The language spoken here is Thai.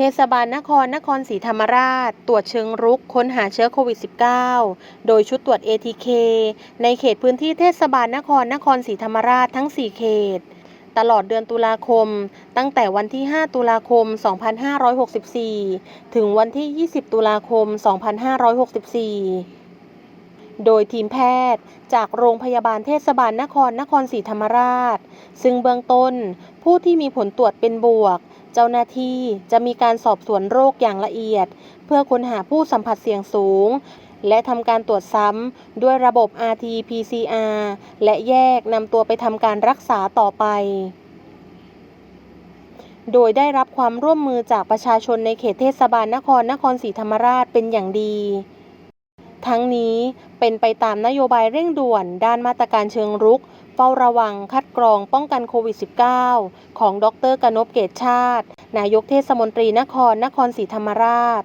เทศบาลนครนครศรีธรรมราช ตรวจเชิงรุกค้นหาเชื้อโควิด -19 โดยชุดตรวจ ATK ในเขตพื้นที่เทศบาลนครนครศรีธรรมราชทั้ง 4 เขต ตลอดเดือนตุลาคม ตั้งแต่วันที่ 5 ตุลาคม 2564 ถึงวันที่ 20 ตุลาคม 2564โดยทีมแพทย์จากโรงพยาบาลเทศบาลนครนครศรีธรรมราช ซึ่งเบื้องต้นผู้ที่มีผลตรวจเป็นบวก เจ้าหน้าที่จะมีการสอบสวนโรคอย่างละเอียด เพื่อค้นหาผู้สัมผัสเสี่ยงสูง และทำการตรวจซ้ำด้วยระบบ RT-PCR และแยกนำตัวไปทำการรักษาต่อไป โดยได้รับความร่วมมือจากประชาชนในเขตเทศบาลนครนครศรีธรรมราชเป็นอย่างดี ทั้งนี้เป็นไปตามนโยบายเร่งด่วนด้านมาตรการเชิงรุก เฝ้าระวังคัดกรองป้องกันโควิด -19 ของดรกนพเกตชาติ นายกเทศมนตรีนครนครศรีธรรมราช